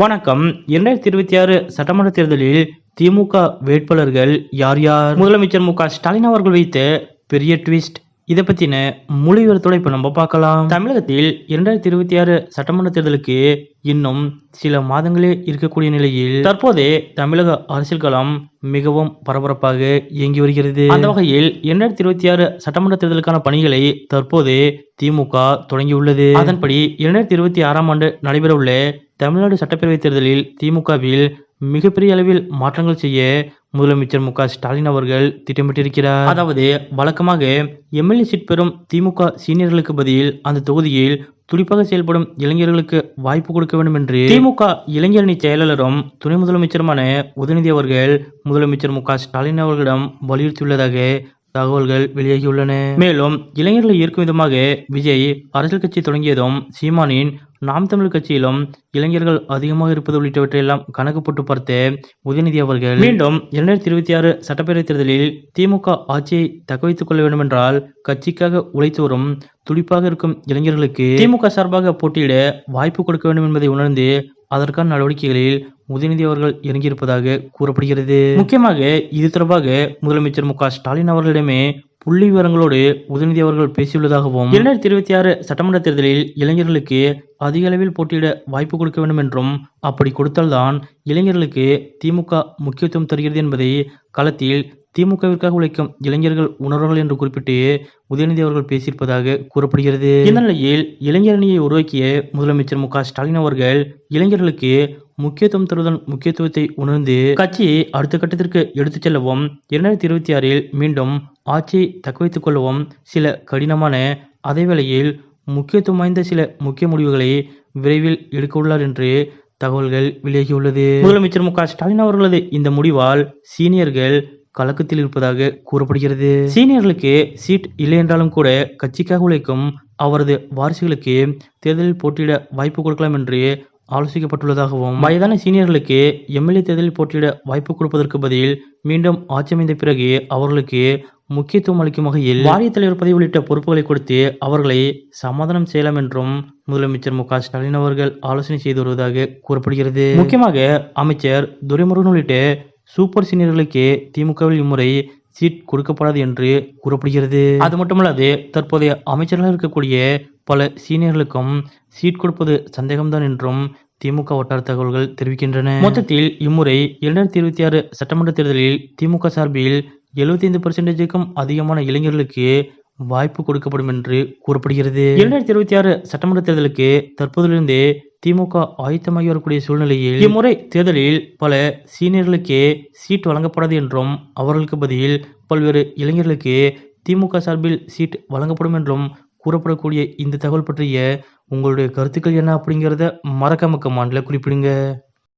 வணக்கம். இரண்டாயிரத்தி இருபத்தி ஆறு சட்டமன்ற தேர்தலில் திமுக வேட்பாளர்கள் யார் யார்? முதலமைச்சர் மு க ஸ்டாலின் அவர்கள் வைத்த பெரிய ட்விஸ்ட் இதை பத்தின முழு இப்ப நம்ம பார்க்கலாம். தமிழகத்தில் இரண்டாயிரத்தி இருபத்தி ஆறு சட்டமன்ற தேர்தலுக்கு இன்னும் சில மாதங்களே இருக்கக்கூடிய நிலையில் தற்போதே தமிழக அரசியல் களம் மிகவும் பரபரப்பாக இயங்கி வருகிறது. அந்த வகையில் இரண்டாயிரத்தி இருபத்தி ஆறு சட்டமன்ற தேர்தலுக்கான பணிகளை தற்போது திமுக தொடங்கியுள்ளது. அதன்படி இரண்டாயிரத்தி இருபத்தி ஆறாம் ஆண்டு நடைபெறவுள்ள தமிழ்நாடு சட்டப்பேரவைத் தேர்தலில் திமுகவில் மிகப்பெரிய அளவில் மாற்றங்கள் செய்ய முதலமைச்சர் மு ஸ்டாலின் அவர்கள் திட்டமிட்டிருக்கிறார். அதாவது வழக்கமாக எம்எல்ஏ சீட் பெறும் திமுக சீனியர்களுக்கு பதில் அந்த தொகுதியில் துடிப்பாக செயல்படும் இளைஞர்களுக்கு வாய்ப்பு கொடுக்க வேண்டும் என்று திமுக இளைஞரணி செயலாளரும் துணை முதலமைச்சருமான உதயநிதி அவர்கள் முதலமைச்சர் மு ஸ்டாலின் அவர்களிடம் வலியுறுத்தியுள்ளதாக தகவல்கள் வெளியாகியுள்ளன. மேலும் இளைஞர்களை ஈர்க்கும் விதமாக விஜய் அரசியல் கட்சி தொடங்கியதும் சீமானின் நாம் தமிழ் கட்சியிலும் இளைஞர்கள் அதிகமாக இருப்பது உள்ளிட்டவற்றையெல்லாம் கணக்கு போட்டு பார்த்து உதயநிதி அவர்கள் மீண்டும் இரண்டாயிரத்தி இருபத்தி ஆறு சட்டப்பேரவைத் தேர்தலில் திமுக ஆட்சியை தக்கவைத்துக் கொள்ள வேண்டும் என்றால் கட்சிக்காக உழைத்து வரும் துடிப்பாக இருக்கும் இளைஞர்களுக்கு திமுக சார்பாக போட்டியிட வாய்ப்பு கொடுக்க வேண்டும் என்பதை உணர்ந்து அதற்கான நடவடிக்கைகளில் உதயநிதி அவர்கள் இறங்கியிருப்பதாக கூறப்படுகிறது. முக்கியமாக இது தொடர்பாக முதலமைச்சர் மு க ஸ்டாலின் அவர்களிடமே புள்ளி விவரங்களோடு உதயநிதி அவர்கள் பேசியுள்ளதாகவும் இரண்டாயிரத்தி இருபத்தி ஆறு சட்டமன்ற தேர்தலில் இளைஞர்களுக்கு அதிக அளவில் போட்டியிட வாய்ப்பு கொடுக்க வேண்டும் என்றும் அப்படி கொடுத்தால்தான் இளைஞர்களுக்கு திமுக முக்கியத்துவம் தருகிறது என்பதை களத்தில் திமுகவிற்காக உழைக்கும் இளைஞர்கள் உணர்வார்கள் என்று குறிப்பிட்டு உதயநிதி அவர்கள் பேசியிருப்பதாக கூறப்படுகிறது. இந்த நிலையில் இளைஞரணியை உருவாக்கிய முதலமைச்சர் மு ஸ்டாலின் அவர்கள் இளைஞர்களுக்கு முக்கியத்துவம் தருவதன் முக்கியத்துவத்தை உணர்ந்து கட்சியை அடுத்த கட்டத்திற்கு எடுத்துச் செல்லவும் இரண்டாயிரத்தி இருபத்தி ஆறில் மீண்டும் ஆட்சியை தக்கவைத்துக் கொள்ளவும் சில கடினமான அதே வேளையில் முக்கியத்துவம் வாய்ந்த சில முக்கிய முடிவுகளை விரைவில் எடுக்க உள்ளார் என்று தகவல்கள் வெளியாகியுள்ளது முதலமைச்சர் மு ஸ்டாலின் அவர்களது இந்த முடிவால் சீனியர்கள் கலக்கத்தில் இருப்பதாக கூறப்படுகிறது. சீனியர்களுக்கு சீட் இல்லை என்றாலும் கூட கட்சிக்காக உழைக்கும் அவரது வாரிசுகளுக்கு தேர்தலில் போட்டியிட வாய்ப்பு கொடுக்கலாம் என்று ஆலோசிக்கப்பட்டுள்ளதாகவும் வயதான சீனியர்களுக்கு எம்எல்ஏ தேர்தலில் போட்டியிட வாய்ப்பு கொடுப்பதற்கு பதில் மீண்டும் ஆட்சி அமைந்த பிறகு அவர்களுக்கு முக்கியத்துவம் அளிக்கும் வகையில் வாரிய தலைவர் பதவி உள்ளிட்ட பொறுப்புகளை கொடுத்து அவர்களை சமாதானம் செய்யலாம் என்றும் முதலமைச்சர் மு க ஸ்டாலின் அவர்கள் ஆலோசனை செய்து வருவதாக கூறப்படுகிறது. முக்கியமாக அமைச்சர் துரைமுருகன் உள்ளிட்ட சூப்பர் சீனியர்களுக்கு திமுகவில் இம்முறை சீட் கொடுக்கப்படாது என்று கூறப்படுகிறது. அது மட்டுமல்லாது தற்போதைய அமைச்சர்களாக இருக்கக்கூடிய பல சீனியர்களுக்கும் சீட் கொடுப்பது சந்தேகம்தான் என்றும் திமுக வட்டார தகவல்கள் தெரிவிக்கின்றன. மொத்தத்தில் இம்முறை இரண்டாயிரத்தி இருபத்தி ஆறு சட்டமன்ற தேர்தலில் திமுக சார்பில் எழுபத்தி ஐந்து பர்சன்டேஜுக்கும் அதிகமான இளைஞர்களுக்கு வாய்ப்பு கொடுக்கப்படும் என்று கூறப்படுகிறது. இரண்டாயிரத்தி இருபத்தி ஆறு சட்டமன்ற தேர்தலுக்கு தற்போதிலிருந்தே திமுக ஆயத்தமாகி வரக்கூடிய சூழ்நிலையில் இம்முறை தேர்தலில் பல சீனியர்களுக்கே சீட் வழங்கப்படாது என்றும் அவர்களுக்கு பதில் பல்வேறு இளைஞர்களுக்கு திமுக சார்பில் சீட் வழங்கப்படும் என்றும் கூறப்படக்கூடிய இந்த தகவல் பற்றிய உங்களுடைய கருத்துக்கள் என்ன அப்படிங்கிறத மறக்காம கமாண்டில் குறிப்பிடுங்க.